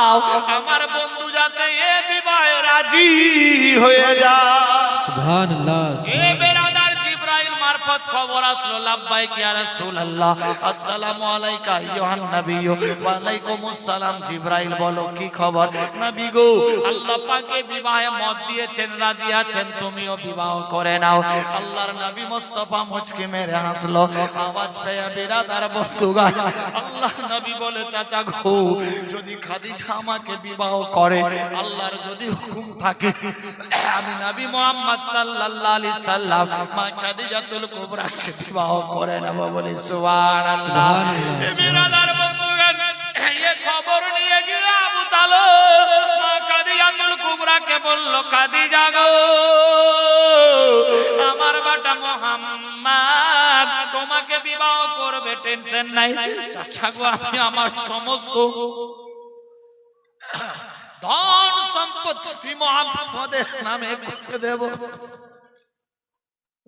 দাও আমার বন্ধু যাতে এ বিবাহে রাজি হয়ে যায়। সুবহানাল্লাহ মারফত খবর আসলো, লাব্বাইক ইয়া রাসূলুল্লাহ, আসসালামু আলাইকা ইউহান নবী ওয়া আলাইকুমুস সালাম জিব্রাইল, বলো কি খবর? নবী গো, আল্লাহ পাকে বিবাহে মত দিয়েছেন, রাজি আছেন, তুমিও বিবাহ করে নাও। আল্লাহর নবী মুস্তাফা মুচকি মেরে হাসলো, আওয়াজ পেয়ে বেরাদার বন্ধুগণ আল্লাহ নবী বলে, চাচা গো, যদি খাদিজা আমাকে বিবাহ করে, আল্লাহর যদি হুকুম থাকে, আমি নবী মোহাম্মদ সাল্লাল্লাহু আলাইহি সাল্লাম, মা খাদিজাতুল কুবরাকে বিবাহ করে নেব বলে এই খবর নিয়ে গিয়ে আবু তালো মা খাদিজাতুল কুবরাকে বলল খাদিজা গো আমার বাটা মোহাম্মদ, তোমাকে বিবাহ করবে টেনশন নাই। আমার সমস্ত ধন সম্পত্তি মোহাম্মদের নামে করে দেব।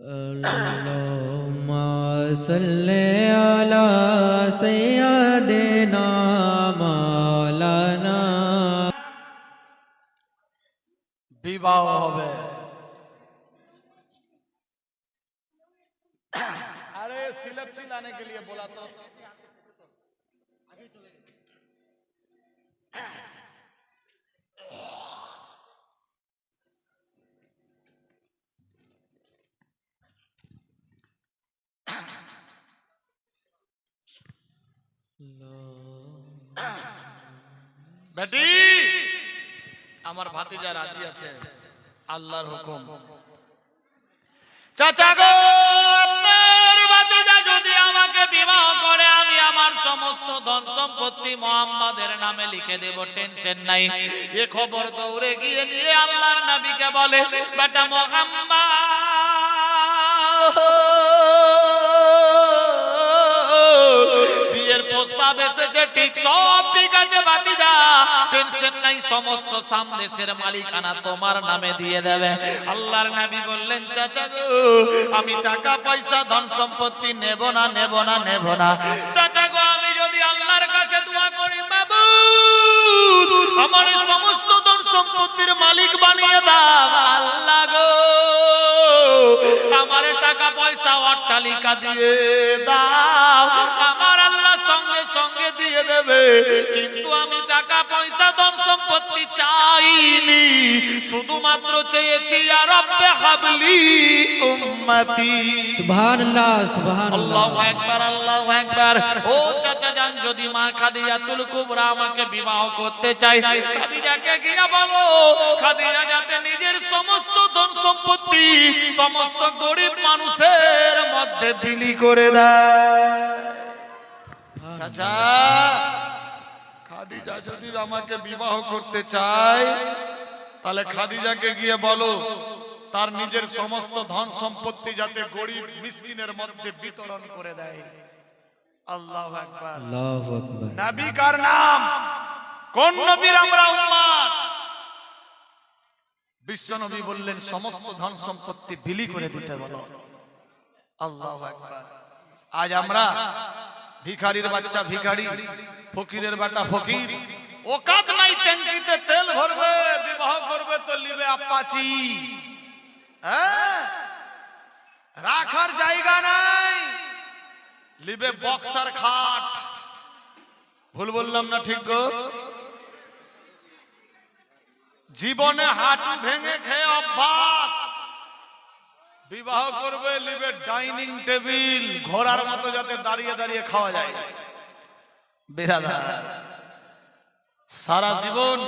اللهم صل على سيدنا مولانا۔ বিবাহ হবে আরে সিলেপসি লানে কে লিয়ে বলা বেটি! আমার ভাতিজা রাজি আছে। আল্লাহর হুকুম। চাচা গো আমাকে বিবাহ করে, আমি আমার সমস্ত ধন সম্পত্তি মোহাম্মদের নামে লিখে এ খবর দৌড়ে গিয়ে আল্লাহর নবীকে বলে, বেটা মোহাম্মদ প্রস্তাব এসেছে ঠিক সব ঠিক আছে বাতিজা টেনশন নাই, সমস্ত মালিকানা তোমার নামে দিয়ে দেবে। আল্লাহর নবী বললেন, চাচা গো, আমি টাকা, পয়সা, ধন সম্পত্তি নেব না নেব না নেব না। চাচা গো, আমি যদি আল্লাহর কাছে দোয়া করি বাবু আমার সমস্ত ধন সম্পত্তির মালিক বানিয়ে দাও। আল্লাহ গো, আমার টাকা, পয়সা, অট্টালিকা দিয়ে দাও। আমার আল্লাহ কিন্তু আমি টাকা পয়সা ধন সম্পত্তি চাইনি। শুধুমাত্র চেয়েছি আর রব্বে হাবলি উম্মতি। সুবহানাল্লাহ সুবহানাল্লাহ। আল্লাহু আকবার আল্লাহু আকবার। ও চাচা জান যদি মা খাদিজাতুল কুবরা আমাকে বিবাহ করতে চাই খাদিজাকে গিয়া বলো খাদিজা যাতে নিজের সমস্ত ধন সম্পত্তি সমস্ত গরিব মানুষের মধ্যে বিলি করে দেয়। চাচা খাদিজা যদি আমাকে বিবাহ করতে চায় তাহলে খাদিজাকে গিয়ে বলো তার নিজের সমস্ত ধন সম্পত্তি যাতে গরিব মিসকিনের মধ্যে বিতরণ করে দেয়। আল্লাহ আকবার। নবী কার নাম? কোন নবীর আমরা উম্মত বিশ্ব নবী বললেন সমস্ত ধন সম্পত্তি বিলি করে দিতে বলো। আল্লাহ একবার আজ আমরা ভিখারির বাচ্চা ভিখারি, ফকিরের বাটা ফকির। ওকাত নাই ট্যাঙ্কিতে তেল ভরবে, বিবাহ করবে তো লিবে আপাচি। হ্যাঁ? রাখার জায়গা নাই। লিবে বক্সার খাট। ভুল বললাম না ঠিক গো? জীবনে হাঁটু ভেঙে খেয়ে অভ্যাস। বিবাহ করবে লিবে ডাইনিং টেবিল ঘোড়ার মতো যাতে দাঁড়িয়ে দাঁড়িয়ে খাওয়া যায়। বেরাদার সারা জীবন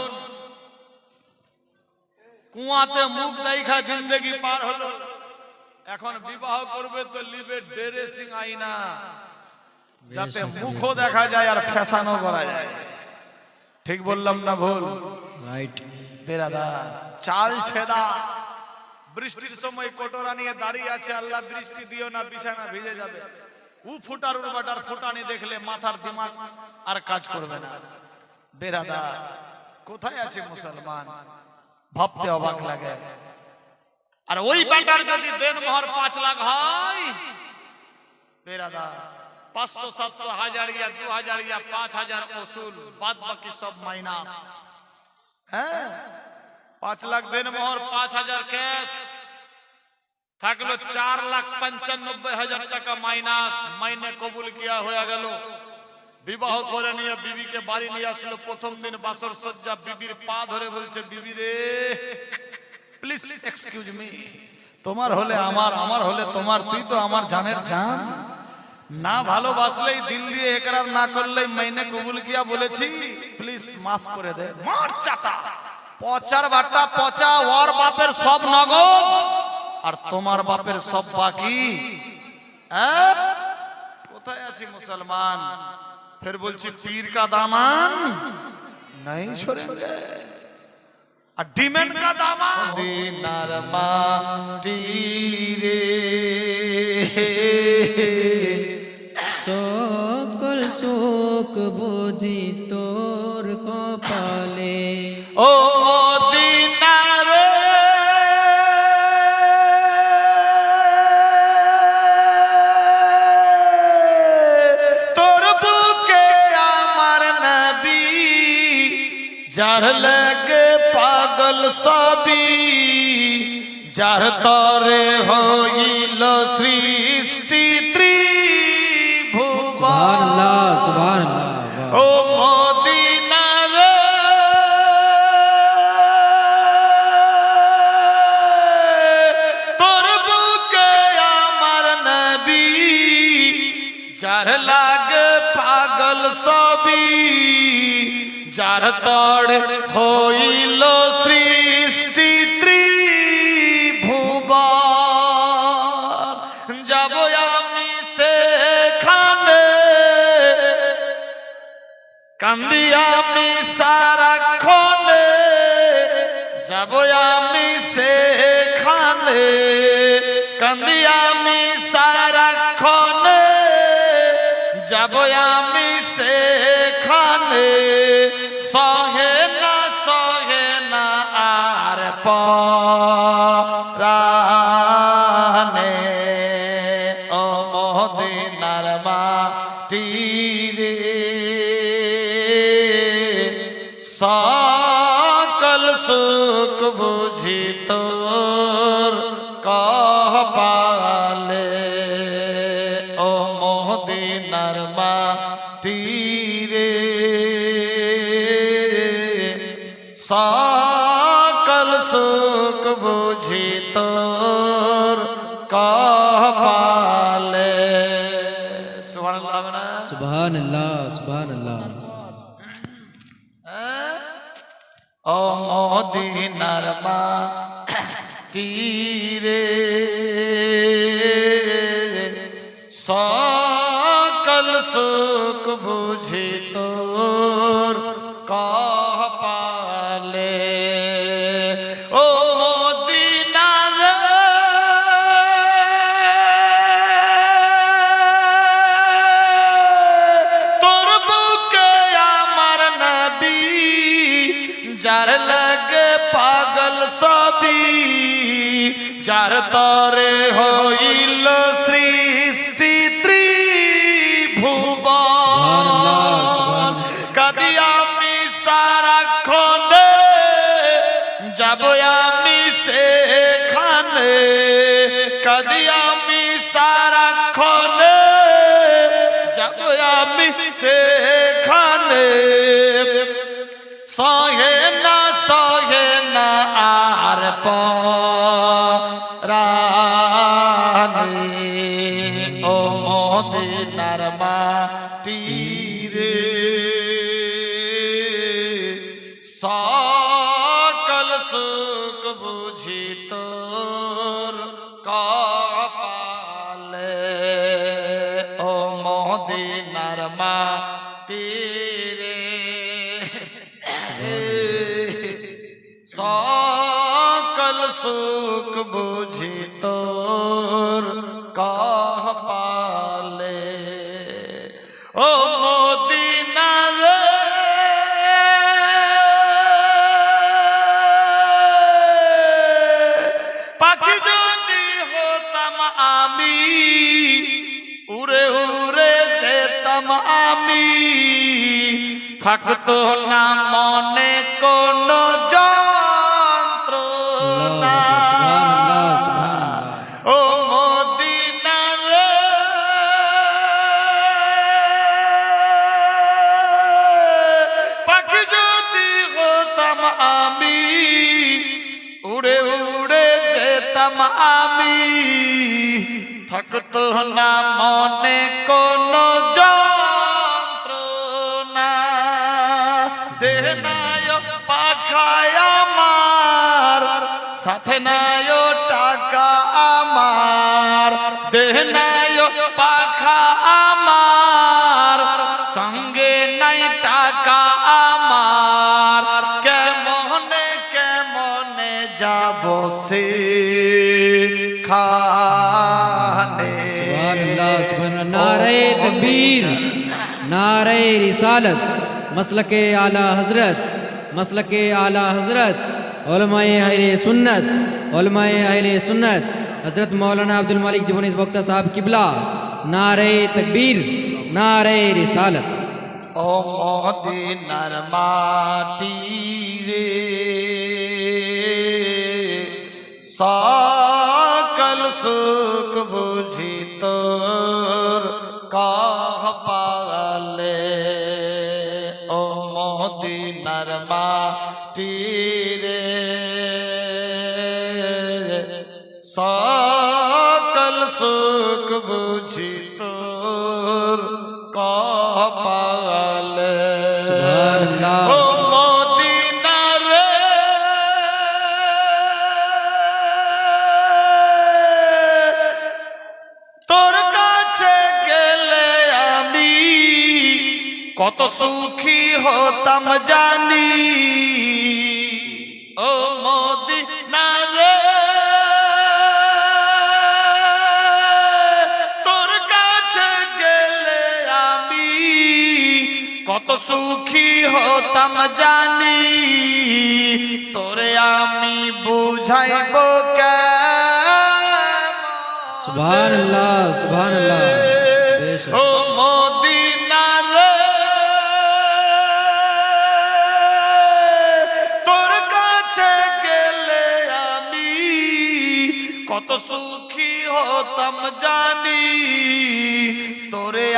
কুয়াতে মুখ দেখা জিন্দগি পার হলো। এখন বিবাহ করবে তো লিবে ড্রেসিং আইনা যাতে মুখও দেখা যায় আর ফ্যাশনও করা যায়। ঠিক বললাম না ভুল? রাইট। বেরাদার চাল ছেদা। বৃষ্টির সময় কোটরা নিয়ে দাঁড়িয়ে আছে, আল্লাহ বৃষ্টি দিও না, বিছানা ভিজে যাবে। উ ফুটার উর বাটার ফুটানি দেখলে মাথার দিমাগ আর কাজ করবে না। বেরাদার কোথায় আছে মুসলমান? ভাবতে অবাক লাগে। আর ওই বাটার যদি দেন মোহর পাঁচ লাখ হয় বেরাদার পাঁচশো, সাতশো, হাজার ইয়া, দু হাজার ইয়া, পাঁচ হাজার ওসুল বাদ বাকি সব মাইনাস। হ্যাঁ? পাঁচ লাখ দেন মোহর পাঁচ হাজার ক্যাশ। থাকল চার লাখ পঞ্চানব্বই হাজার টাকা মাইনাস। মাইনে কবুল কিয়া হয়ে গেল। বিবাহ করে নিয়ে বিবিকে বাড়ি নিয়ে আসলো। প্রথম দিন বাসর সজ্জা বিবির পা ধরে বলছে, বিবি রে প্লিজ এক্সকিউজ মি তোমার হলে আমার আমার হলে তোমার, তুই তো আমার জানের জান। না ভালোবাসলেই দিল দিয়ে একরার না করলেই মাইনে কবুল কিয়া বলেছি। প্লিজ মাফ করে দে। মার চাটা। পচার বাটা পচা ওর বাপের সব নগদ। আর তোমার বাপের সব বাকি। হ্যাঁ? কোথায় আছি মুসলমান? ফের বলছি পীর কা দামান? নাই সরেঙ্গে আর ডিমেন কা দামান? দিনার মাটি রে সকল শোক বুঝি তোর কপালে। ও পাগল সবই যার তরে হইল সৃষ্টি ত্রিভুবন ও মদিনার। তোর বুকে আমার নবী যার লাগে পাগল সবই যার তড় হইল সৃষ্টি ত্রিভুবন। যাব আমি সেখানে। কান্দি আমি সারাক্ষণে। যাব আমি সেখানে। কান্দি আমি সারাক্ষণে। যাব আমি সেখানে। পরানে ও মদিনার মাটি রে সকল সুখ বুঝি সুবহানাল্লাহ না সুবহানাল্লাহ। সুবহানাল্লাহ ও মদিনার মা তীরে সকল সুখ বুঝি পাগল সবই যার তরে হইল সৃষ্টি সুবহানাল্লাহ, আর সুখ বুঝি তোর কপালে ও মদিনার পাখি যদি হতাম আমি উড়ে উড়ে যেতাম আমি থাকতো না মনে কোন আমি উড়ে থাকতো না মনে কোন যন্ত্রণা سکھنا ٹاک آمار دہنا یو پا کھا آمار سنگے نہیں ٹاکہ آمار کے مونی کے میو سے نار نار سالت رسالت مسلک آلہ حضرت مسلک کے حضرت علماء اہل سنت، علماء اہل سنت، حضرت مولانا عبد المالک جبن بکتہ صاحب قبلہ، نعرہ تکبیر، نعرہ رسالت۔ او مود نرماتی رے، ساکل سک بجھی تر کاہ پالے۔ او مود نرماتی رے কত সুখী হতাম জানি। ও মোদি না তোর কাছে গেলে আমি কত সুখী হতাম জানি। তোরে আমি বুঝাইব কে সুবহানাল্লাহ সুবহানাল্লাহ। জানি তোরে